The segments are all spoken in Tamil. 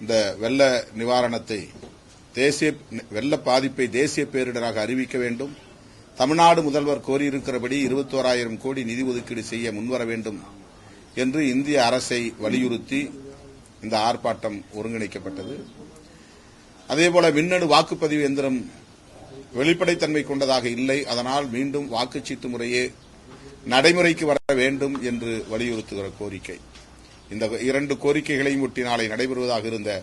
இந்த வெள்ள நிவாரணத்தை தேசிய வெள்ள பாதிப்பை தேசிய பேரிடராக அறிவிக்க வேண்டும். தமிழ்நாடு முதல்வர் கோரியிருக்கிறபடி இருபத்தோராயிரம் கோடி நிதி ஒதுக்கீடு செய்ய முன்வர வேண்டும் என்று இந்திய அரசை வலியுறுத்தி இந்த ஆர்ப்பாட்டம் ஒருங்கிணைக்கப்பட்டது. அதேபோல மின்னணு வாக்குப்பதிவு எந்திரம் வெளிப்படைத்தன்மை கொண்டதாக இல்லை. அதனால் மீண்டும் வாக்குச்சீட்டு முறையே நடைமுறைக்கு வர வேண்டும் என்று வலியுறுத்துகிற கோரிக்கை. இந்த இரண்டு கோரிக்கைகளையும் ஒட்டி நாளை நடைபெறுவதாக இருந்த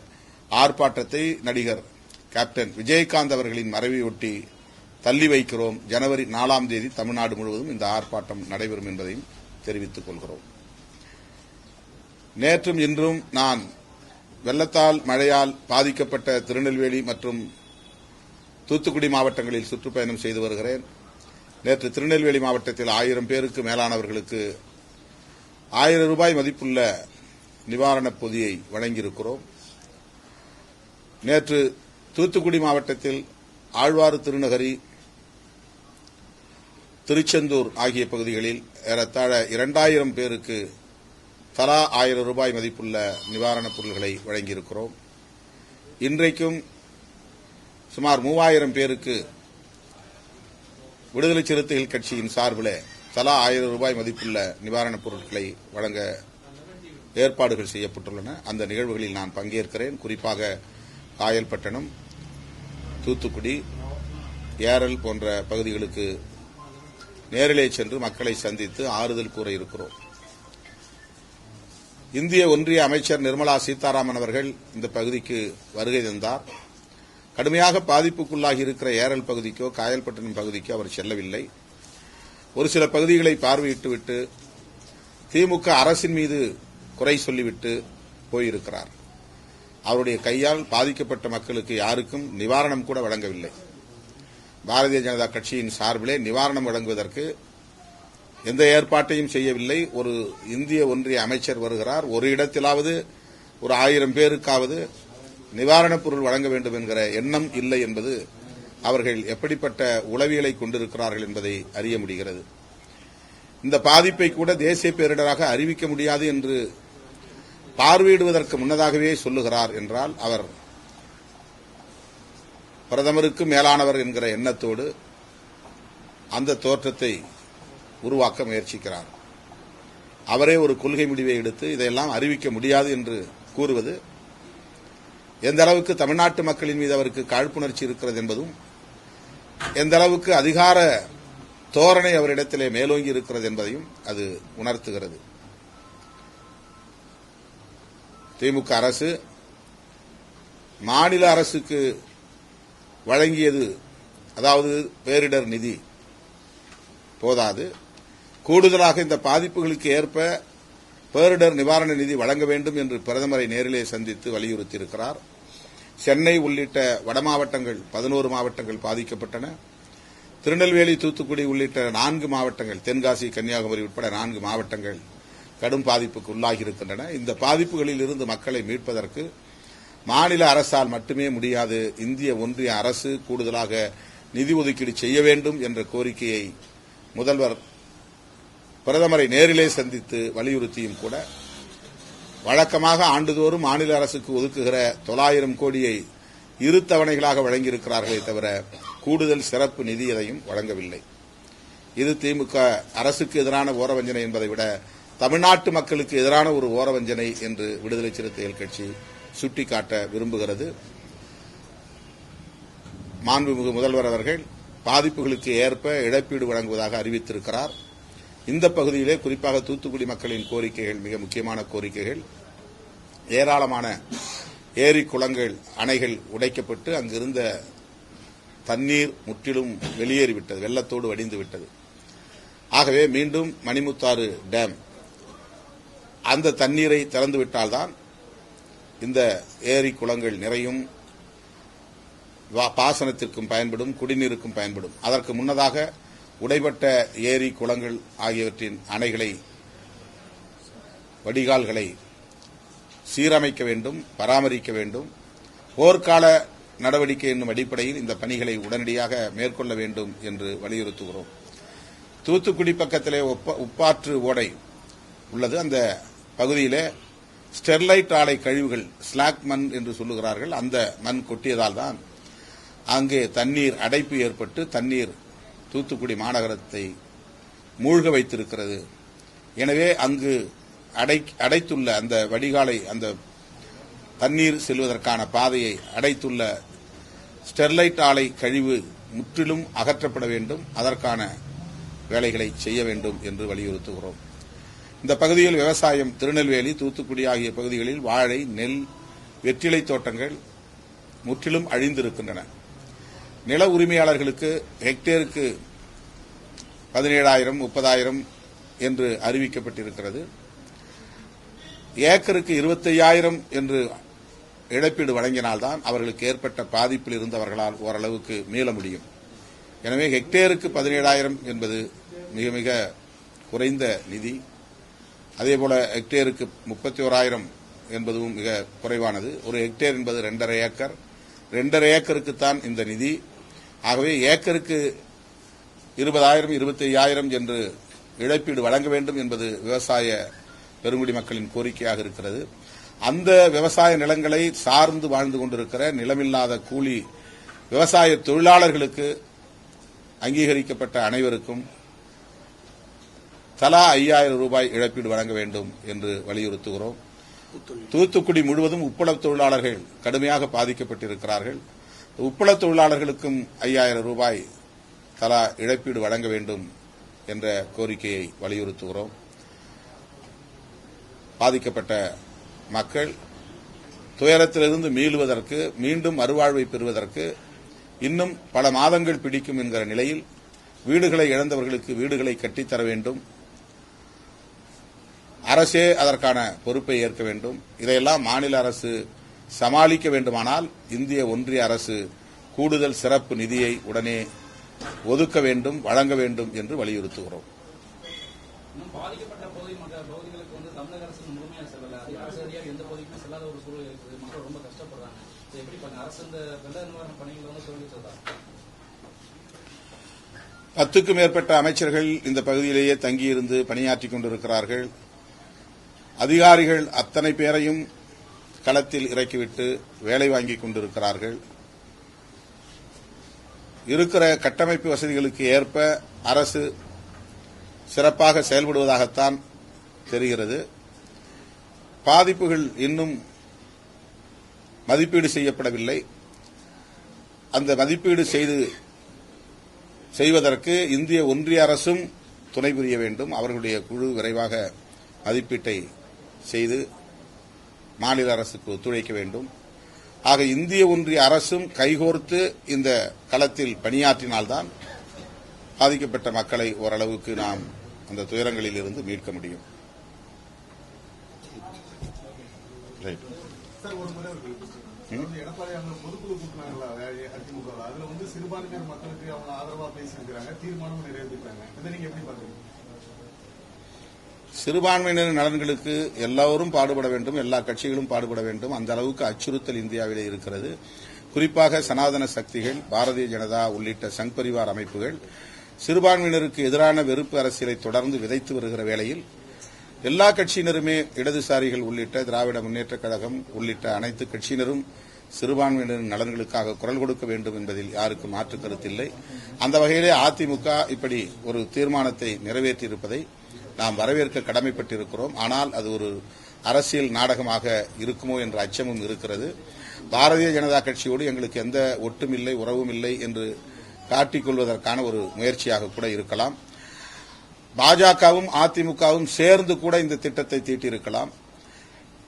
ஆர்ப்பாட்டத்தை நடிகர் கேப்டன் விஜயகாந்த் அவர்களின் மறைவையொட்டி தள்ளி வைக்கிறோம். ஜனவரி நாலாம் தேதி தமிழ்நாடு முழுவதும் இந்த ஆர்ப்பாட்டம் நடைபெறும் என்பதையும் தெரிவித்துக் கொள்கிறோம். நேற்றும் இன்றும் நான் வெள்ளத்தால் மழையால் பாதிக்கப்பட்ட திருநெல்வேலி மற்றும் தூத்துக்குடி மாவட்டங்களில் சுற்றுப்பயணம் செய்து வருகிறேன். நேற்று திருநெல்வேலி மாவட்டத்தில் ஆயிரம் பேருக்கு மேலானவர்களுக்கு ஆயிரம் ரூபாய் மதிப்புள்ள நிவாரணப் பொதியை வழங்கியிருக்கிறோம். நேற்று தூத்துக்குடி மாவட்டத்தில் ஆழ்வார் திருநகரி திருச்செந்தூர் ஆகிய பகுதிகளில் ஏறத்தாழ இரண்டாயிரம் பேருக்கு தலா ஆயிரம் ரூபாய் மதிப்புள்ள நிவாரணப் பொருட்களை வழங்கியிருக்கிறோம். இன்றைக்கும் சுமார் மூவாயிரம் பேருக்கு விடுதலை சிறுத்தைகள் கட்சியின் சார்பில் தலா ஆயிரம் ரூபாய் மதிப்புள்ள நிவாரணப் பொருட்களை வழங்க ஏற்பாடுகள் செய்யப்பட்டுள்ளன. அந்த நிகழ்வுகளில் நான் பங்கேற்கிறேன். குறிப்பாக காயல்பட்டணம் தூத்துக்குடி ஏரல் போன்ற பகுதிகளுக்கு நேரிலே சென்று மக்களை சந்தித்து ஆறுதல் கூற இருக்கிறோம். இந்திய ஒன்றிய அமைச்சர் நிர்மலா சீதாராமன் அவர்கள் இந்த பகுதிக்கு வருகை தந்தார். கடுமையாக பாதிப்புக்குள்ளாகி இருக்கிற ஏரல் பகுதிக்கோ காயல்பட்டினம் பகுதிக்கோ அவர் செல்லவில்லை. ஒரு சில பகுதிகளை பார்வையிட்டுவிட்டு திமுக அரசின் மீது குறை சொல்லிவிட்டு போயிருக்கிறார். அவருடைய கையால் பாதிக்கப்பட்ட மக்களுக்கு யாருக்கும் நிவாரணம் கூட வழங்கவில்லை. பாரதிய ஜனதா கட்சியின் சார்பிலே நிவாரணம் வழங்குவதற்கு எந்த ஏற்பாட்டையும் செய்யவில்லை. ஒரு இந்திய ஒன்றிய அமைச்சர் வருகிறார். ஒரு இடத்திலாவது ஒரு ஆயிரம் பேருக்காவது நிவாரணப் பொருள் வழங்க வேண்டும் என்கிற எண்ணம் இல்லை என்பது அவர்கள் எப்படிப்பட்ட உளவியலை கொண்டிருக்கிறார்கள் என்பதை அறிய முடிகிறது. இந்த பாதிப்பை கூட தேசிய பேரிடராக அறிவிக்க முடியாது என்று பார்வையிடுவதற்கு முன்னதாகவே சொல்லுகிறார் என்றால் அவர் பிரதமருக்கு மேலானவர் என்கிற எண்ணத்தோடு அந்த தோற்றத்தை உருவாக்க முயற்சிக்கிறார். அவரே ஒரு கொள்கை முடிவை எடுத்து இதையெல்லாம் அறிவிக்க முடியாது என்று கூறுவது எந்த அளவுக்கு தமிழ்நாட்டு மக்களின் மீது அவருக்கு காழ்ப்புணர்ச்சி இருக்கிறது என்பதும் எந்த அளவுக்கு அதிகார தோரணை அவரிடத்திலே மேலோங்கி இருக்கிறது என்பதையும் அது உணர்த்துகிறது. திமுக அரசு மாநில அரசுக்கு வழங்கியது அதாவது பேரிடர் நிதி போதாது. கூடுதலாக இந்த பாதிப்புகளுக்கு ஏற்ப பேரிடர் நிவாரண நிதி வழங்க வேண்டும் என்று பிரதமரை நேரிலே சந்தித்து வலியுறுத்தியிருக்கிறார். சென்னை உள்ளிட்ட வட மாவட்டங்கள் பதினோரு மாவட்டங்கள் பாதிக்கப்பட்டன. திருநெல்வேலி தூத்துக்குடி உள்ளிட்ட நான்கு மாவட்டங்கள் தென்காசி கன்னியாகுமரி உட்பட நான்கு மாவட்டங்கள் கடும் பாதிப்புக்கு உள்ளாகி இருக்கின்றன இந்த பாதிப்புகளில் இருந்து மக்களை மீட்பதற்கு மாநில அரசால் மட்டுமே முடியாது இந்திய ஒன்றிய அரசு கூடுதலாக நிதி ஒதுக்கீடு செய்ய வேண்டும் என்ற கோரிக்கையை முதல்வர் பிரதமரை நேரிலே சந்தித்து வலியுறுத்தியும் கூட வழக்கமாக ஆண்டுதோறும் மாநில அரசுக்கு ஒதுக்குகிற தொள்ளாயிரம் கோடியை இரு தவணைகளாக வழங்கியிருக்கிறார்களே தவிர கூடுதல் சிறப்பு நிதி எதையும் வழங்கவில்லை. இது திமுக அரசுக்கு எதிரான ஓரவஞ்சனை என்பதை விட தமிழ்நாட்டு மக்களுக்கு எதிரான ஒரு ஓரவஞ்சனை என்று விடுதலை சிறுத்தைகள் கட்சி சுட்டிக்காட்ட விரும்புகிறது. மாண்புமிகு முதல்வர் அவர்கள் பாதிப்புகளுக்கு ஏற்ப இழப்பீடு வழங்குவதாக அறிவித்திருக்கிறார். இந்த பகுதியிலே குறிப்பாக தூத்துக்குடி மக்களின் கோரிக்கைகள் மிக முக்கியமான கோரிக்கைகள். ஏராளமான ஏரி குளங்கள் அணைகள் உடைக்கப்பட்டு அங்கிருந்த தண்ணீர் முற்றிலும் வெளியேறிவிட்டது வெள்ளத்தோடு வடிந்து விட்டது ஆகவே மீண்டும் மணிமுத்தாறு டேம் அந்த தண்ணீரை திறந்துவிட்டால்தான் இந்த ஏரி குளங்கள் நிறையும் பாசனத்திற்கும் பயன்படும் குடிநீருக்கும் பயன்படும். அதற்கு முன்னதாக உடைபட்ட ஏரி குளங்கள் ஆகியவற்றின் அணைகளை வடிகால்களை சீரமைக்க வேண்டும் பராமரிக்க வேண்டும். போர்க்கால நடவடிக்கை என்னும் அடிப்படையில் இந்த பணிகளை உடனடியாக மேற்கொள்ள வேண்டும் என்று வலியுறுத்துகிறோம். தூத்துக்குடி பக்கத்திலே உப்பாற்று ஓடை உள்ளது. அந்த பகுதியிலே ஸ்டெர்லைட் ஆலை கழிவுகள் ஸ்லாக் மண் என்று சொல்லுகிறார்கள் அந்த மண் கொட்டியதால் தான் அங்கே தண்ணீர் அடைப்பு ஏற்பட்டு தண்ணீர் தூத்துக்குடி மாநகரத்தை மூழ்க வைத்திருக்கிறது. எனவே அங்கு அடை அடைத்துள்ள அந்த வடிகாலை அந்த தண்ணீர் செல்வதற்கான பாதையை அடைத்துள்ள ஸ்டெர்லைட் ஆலை கழிவு முற்றிலும் அகற்றப்பட வேண்டும் அதற்கான வேலைகளை செய்ய வேண்டும் என்று வலியுறுத்துகிறோம். இந்த பகுதியில் விவசாயம் திருநெல்வேலி தூத்துக்குடி ஆகிய பகுதிகளில் வாழை நெல் வெற்றிலை தோட்டங்கள் முற்றிலும் அழிந்திருக்கின்றன. நில உரிமையாளர்களுக்கு ஹெக்டேருக்கு பதினேழாயிரம் முப்பதாயிரம் என்று அறிவிக்கப்பட்டிருக்கிறது. ஏக்கருக்கு இருபத்தையாயிரம் என்று இழப்பீடு வழங்கினால்தான் அவர்களுக்கு ஏற்பட்ட பாதிப்பில் இருந்தவர்களால் ஓரளவுக்கு மீள முடியும். எனவே ஹெக்டேருக்கு பதினேழாயிரம் என்பது மிக மிக குறைந்த நிதி. அதேபோல ஹெக்டேருக்கு முப்பத்தி ஓராயிரம் என்பதும் மிக குறைவானது. ஒரு ஹெக்டேர் என்பது ரெண்டரை ஏக்கர். ரெண்டரை ஏக்கருக்கு தான் இந்த நிதி. ஆகவே ஏக்கருக்கு இருபதாயிரம் இருபத்தி ஐயாயிரம் என்று இழப்பீடு வழங்க வேண்டும் என்பது விவசாய பெருங்குடி மக்களின் கோரிக்கையாக இருக்கிறது. அந்த விவசாய நிலங்களை சார்ந்து வாழ்ந்து கொண்டிருக்கிற நிலமில்லாத கூலி விவசாய தொழிலாளர்களுக்கு அங்கீகரிக்கப்பட்ட அனைவருக்கும் தலா ஐயாயிரம் ரூபாய் இழப்பீடு வழங்க வேண்டும் என்று வலியுறுத்துகிறோம். தூத்துக்குடி முழுவதும் உப்பள தொழிலாளர்கள் கடுமையாக பாதிக்கப்பட்டிருக்கிறார்கள். உப்பள தொழிலாளர்களுக்கும் ஐயாயிரம் ரூபாய் தலா இழப்பீடு வழங்க வேண்டும் என்ற கோரிக்கையை வலியுறுத்துகிறோம். பாதிக்கப்பட்ட மக்கள் துயரத்திலிருந்து மீளுவதற்கு மீண்டும் மறுவாழ்வை பெறுவதற்கு இன்னும் பல மாதங்கள் பிடிக்கும் என்கிற நிலையில் வீடுகளை இழந்தவர்களுக்கு வீடுகளை கட்டித்தர வேண்டும். அரசே அதற்கான பொறுப்பை ஏற்க வேண்டும். இதையெல்லாம் மாநில அரசு சமாளிக்க வேண்டுமானால் இந்திய ஒன்றிய அரசு கூடுதல் சிறப்பு நிதியை உடனே ஒதுக்க வேண்டும் வழங்க வேண்டும் என்று வலியுறுத்துகிறோம். பத்துக்கும் மேற்பட்ட அமைச்சர்கள் இந்த பகுதியிலேயே தங்கியிருந்து பணியாற்றிக் கொண்டிருக்கிறார்கள். அதிகாரிகள் அத்தனை பேரையும் களத்தில் இறக்கிவிட்டு வேலை வாங்கிக் கொண்டிருக்கிறார்கள். இருக்கிற கட்டமைப்பு வசதிகளுக்கு ஏற்ப அரசு சிறப்பாக செயல்படுவதாகத்தான் தெரிகிறது. பாதிப்புகள் இன்னும் மதிப்பீடு செய்யப்படவில்லை. அந்த மதிப்பீடு செய்து செய்வதற்கு இந்திய ஒன்றிய அரசும் துணை புரிய வேண்டும். அவர்களுடைய குழு விரைவாக மதிப்பீட்டை செய்து மாநில அரசுக்கு ஒத்துழைக்க வேண்டும். ஆக இந்திய ஒன்றிய அரசும் கைகோர்த்து இந்த களத்தில் பணியாற்றினால்தான் பாதிக்கப்பட்ட மக்களை ஓரளவுக்கு நாம் அந்த துயரங்களில் இருந்து மீட்க முடியும். சிறுபான்மையினர் மக்களுக்கு அவங்க ஆதரவா பேசியிருக்கிறாங்க தீர்மானமும் நிறைவேற்றிருக்காங்க. இதை நீங்க எப்படி பாக்குறீங்க சிறுபான்மையினர் நலன்களுக்கு எல்லோரும் பாடுபட வேண்டும் எல்லா கட்சிகளும் பாடுபட வேண்டும். அந்த அளவுக்கு அச்சுறுத்தல் இந்தியாவிலே இருக்கிறது. குறிப்பாக சனாதன சக்திகள் பாரதிய ஜனதா உள்ளிட்ட சங் பரிவார் அமைப்புகள் சிறுபான்மையினருக்கு எதிரான வெறுப்பு அரசியலை தொடர்ந்து விதைத்து வருகிற வேளையில் எல்லா கட்சியினருமே இடதுசாரிகள் உள்ளிட்ட திராவிட முன்னேற்றக் கழகம் உள்ளிட்ட அனைத்து கட்சியினரும் சிறுபான்மையினரின் நலன்களுக்காக குரல் கொடுக்க வேண்டும் என்பதில் யாருக்கும் மாற்று கருத்தில்லை. அந்த வகையிலே அதிமுக இப்படி ஒரு தீர்மானத்தை நிறைவேற்றியிருப்பதை நாம் வரவேற்க கடமைப்பட்டிருக்கிறோம். ஆனால் அது ஒரு அரசியல் நாடகமாக இருக்குமோ என்ற அச்சமும் இருக்கிறது. பாரதிய ஜனதா கட்சியோடு எங்களுக்கு எந்த ஒட்டும் இல்லை உறவும் இல்லை என்று காட்டிக்கொள்வதற்கான ஒரு முயற்சியாக கூட இருக்கலாம். பாஜகவும் அதிமுகவும் சேர்ந்து கூட இந்த திட்டத்தை தீட்டியிருக்கலாம்.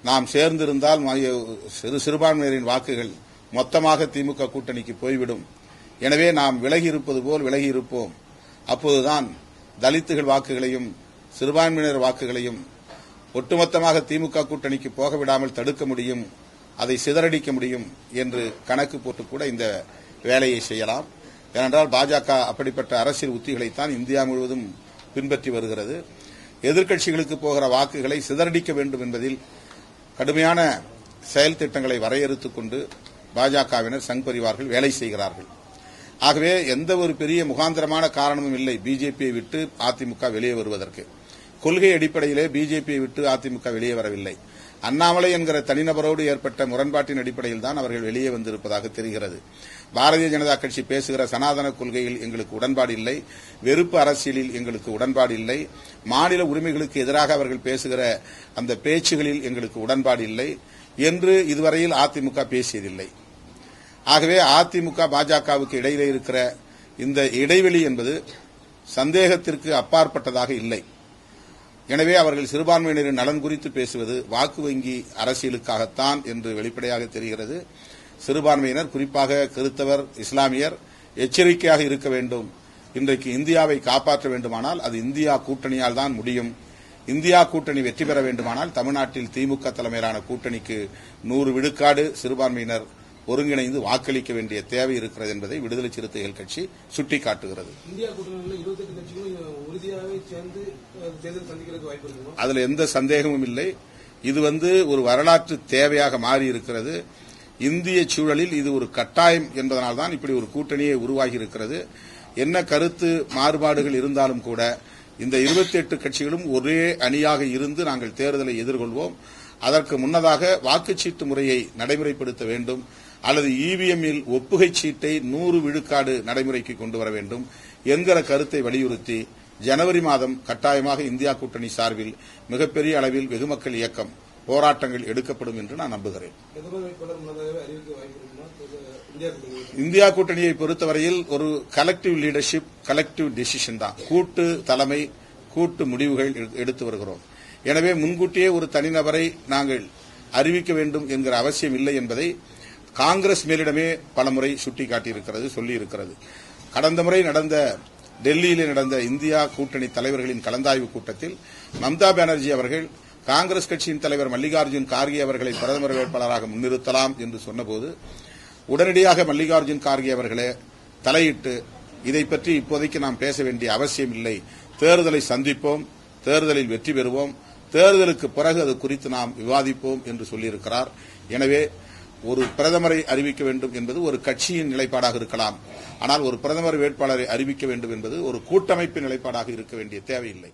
நாம் சேர்ந்திருந்தால் சிறு சிறுபான்மையினரின் வாக்குகள் மொத்தமாக திமுக கூட்டணிக்கு போய்விடும். எனவே நாம் விலகி இருப்பது போல் விலகி இருப்போம் அப்போதுதான் தலித்துகள் வாக்குகளையும் சிறுபான்மையினர் வாக்குகளையும் ஒட்டுமொத்தமாக திமுக கூட்டணிக்கு போக விடாமல் தடுக்க முடியும் அதை சிதறடிக்க முடியும் என்று கணக்கு போட்டு கூட இந்த வேலையை செய்யலாம். ஏனென்றால் பாஜக அப்படிப்பட்ட அரசியல் உத்திகளைத்தான் இந்தியா முழுவதும் பின்பற்றி வருகிறது. எதிர்க்கட்சிகளுக்கு போகிற வாக்குகளை சிதறடிக்க வேண்டும் என்பதில் கடுமையான செயல் திட்டங்களை வரையறுத்துக் கொண்டு பாஜகவினர் சங் பரிவார்கள் வேலை செய்கிறார்கள். ஆகவே எந்த ஒரு பெரிய முகாந்திரமான காரணமும் இல்லை. பிஜேபியை விட்டு அதிமுக வெளியே வருவதற்கு. கொள்கை அடிப்படையிலே பிஜேபியை விட்டு அதிமுக வெளியே வரவில்லை. அண்ணாமலை என்கிற தனிநபரோடு ஏற்பட்ட முரண்பாட்டின் அடிப்படையில் தான் அவர்கள் வெளியே வந்திருப்பதாக தெரிகிறது. பாரதிய ஜனதா கட்சி பேசுகிற சனாதன கொள்கையில் எங்களுக்கு உடன்பாடு இல்லை. வெறுப்பு அரசியலில் எங்களுக்கு உடன்பாடு இல்லை. மாநில உரிமைகளுக்கு எதிராக அவர்கள் பேசுகிற அந்த பேச்சுகளில் எங்களுக்கு உடன்பாடு இல்லை என்று இதுவரையில் அதிமுக பேசியதில்லை. ஆகவே அதிமுக பாஜகவுக்கு இடையிலே இருக்கிற இந்த இடைவெளி என்பது சந்தேகத்திற்கு அப்பாற்பட்டதாக இல்லை. எனவே அவர்கள் சிறுபான்மையினரின் நலன் குறித்து பேசுவது வாக்கு வங்கி அரசியலுக்காகத்தான் என்று வெளிப்படையாக தெரிகிறது. சிறுபான்மையினர் குறிப்பாக கிறித்தவர் இஸ்லாமியர் எச்சரிக்கையாக இருக்க வேண்டும். இன்றைக்கு இந்தியாவை காப்பாற்ற வேண்டுமானால் அது இந்தியா கூட்டணியால் தான் முடியும். இந்தியா கூட்டணி வெற்றி பெற வேண்டுமானால் தமிழ்நாட்டில் திமுக தலைமையிலான கூட்டணிக்கு நூறு விழுக்காடு சிறுபான்மையினர் ஒருங்கிணைந்து வாக்களிக்க வேண்டிய தேவை இருக்கிறது என்பதை விடுதலை சிறுத்தைகள் கட்சி சுட்டிக்காட்டுகிறது. அதுல எந்த சந்தேகமும் இல்லை. இது வந்து ஒரு வரலாற்று தேவையாக மாறி இருக்கிறது இந்திய சூழலில் இது ஒரு கட்டாயம் என்பதனால்தான் இப்படி ஒரு கூட்டணியே உருவாகி இருக்கிறது என்ன கருத்து மாறுபாடுகள் இருந்தாலும் கூட இந்த 28 கட்சிகளும் ஒரே அணியாக இருந்து நாங்கள் தேர்தலை எதிர்கொள்வோம். அதற்கு முன்னதாக வாக்குச்சீட்டு முறையை நடைமுறைப்படுத்த வேண்டும். அல்லது இவிஎம்மில் ஒப்புகை சீட்டை நூறு விழுக்காடு நடைமுறைக்கு கொண்டு வர வேண்டும் என்கிற கருத்தை வலியுறுத்தி ஜனவரி மாதம் கட்டாயமாக இந்தியா கூட்டணி சார்பில் மிகப்பெரிய அளவில் வெகுமக்கள் இயக்கம் போராட்டங்கள் எடுக்கப்படும் என்று நான் நம்புகிறேன். இந்தியா கூட்டணியை பொறுத்தவரையில் ஒரு கலெக்டிவ் லீடர்ஷிப் கலெக்டிவ் டிசிஷன் தான். கூட்டு தலைமை கூட்டு முடிவுகள் எடு- எடுத்து வருகிறோம். எனவே முன்கூட்டியே ஒரு தனிநபரை நாங்கள் அறிவிக்க வேண்டும் என்கிற அவசியம் இல்லை என்பதை காங்கிரஸ் மேலிடமே பலமுறை சுட்டிக்காட்டியிருக்கிறது சொல்லியிருக்கிறது. கடந்த முறை நடந்த டெல்லியில் நடந்த இந்தியா கூட்டணி தலைவர்களின் கலந்தாய்வு கூட்டத்தில் மம்தா பானர்ஜி அவர்கள் காங்கிரஸ் கட்சியின் தலைவர் மல்லிகார்ஜுன் கார்கே அவர்களை பிரதமர் வேட்பாளராக முன்னிறுத்தலாம் என்று சொன்னபோது உடனடியாக மல்லிகார்ஜுன் கார்கே அவர்களே தலையிட்டு இதை பற்றி இப்போதைக்கு நாம் பேச வேண்டிய அவசியம் இல்லை. தேர்தலை சந்திப்போம் தேர்தலில் வெற்றி பெறுவோம் தேர்தலுக்கு பிறகு அது குறித்து நாம் விவாதிப்போம் என்று சொல்லியிருக்கிறார். எனவே ஒரு பிரதமரை அறிவிக்க வேண்டும் என்பது ஒரு கட்சியின் நிலைப்பாடாக இருக்கலாம். ஆனால் ஒரு பிரதமர் வேட்பாளரை அறிவிக்க வேண்டும் என்பது ஒரு கூட்டமைப்பின் நிலைப்பாடாக இருக்க வேண்டிய தேவையில்லை.